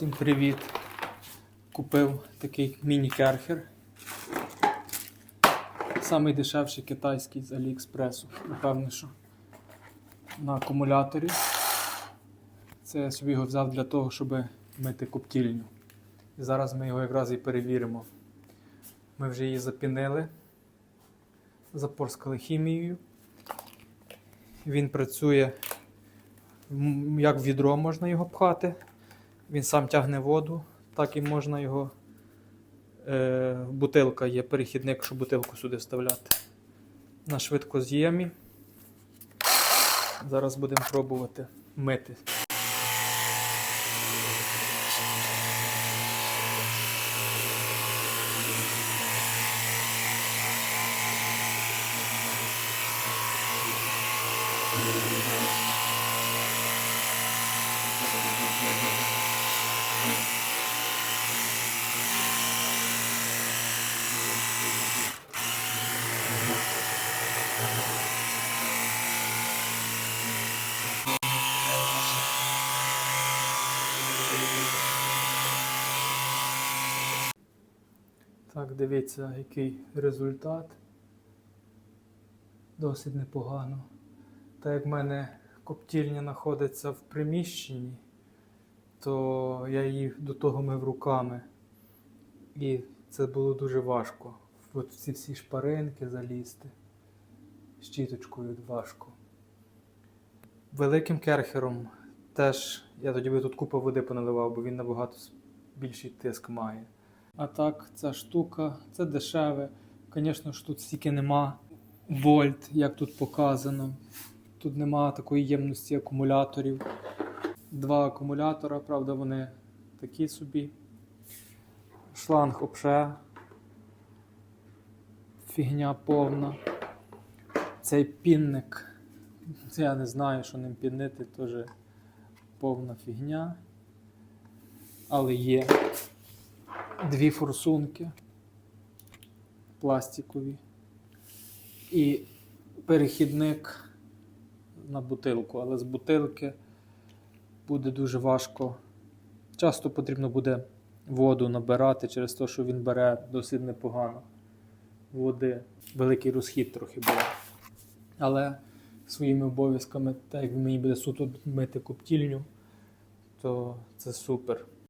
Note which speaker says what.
Speaker 1: Всім привіт! Купив такий міні-керхер. Самий дешевший китайський з Аліекспресу. Напевно, що на акумуляторі. Це я собі його взяв для того, щоб мити коптільню. І зараз ми його якраз і перевіримо. Ми вже її запінили, запорскали хімією. Він працює як в відро можна його пхати. Він сам тягне воду, так і можна його. Е, бутилка є перехідник, щоб бутилку сюди вставляти. На швидкоз'ємі. Зараз будемо пробувати мити. Так, дивіться, який результат. Досить непогано. Так як в мене коптільня знаходиться в приміщенні, то я її до того мив руками. І це було дуже важко. От ці всі шпаринки залізти. Щіточкою важко. Великим керхером теж я тоді би тут купу води поналивав, бо він набагато більший тиск має. А так, ця штука, це дешеве. Звісно ж, тут стільки нема вольт, як тут показано. Тут нема такої ємності акумуляторів. Два акумулятора, правда, вони такі собі. Шланг обше. Фігня повна. Цей пінник. Це я не знаю, що ним пінити, теж повна фігня. Але є дві форсунки пластикові і перехідник на бутилку, але з бутилки буде дуже важко. Часто потрібно буде воду набирати через те, що він бере досить непогано води. Великий розхід трохи буде. Але своїми обов'язками, так як мені буде суто мити коптільню, то це супер.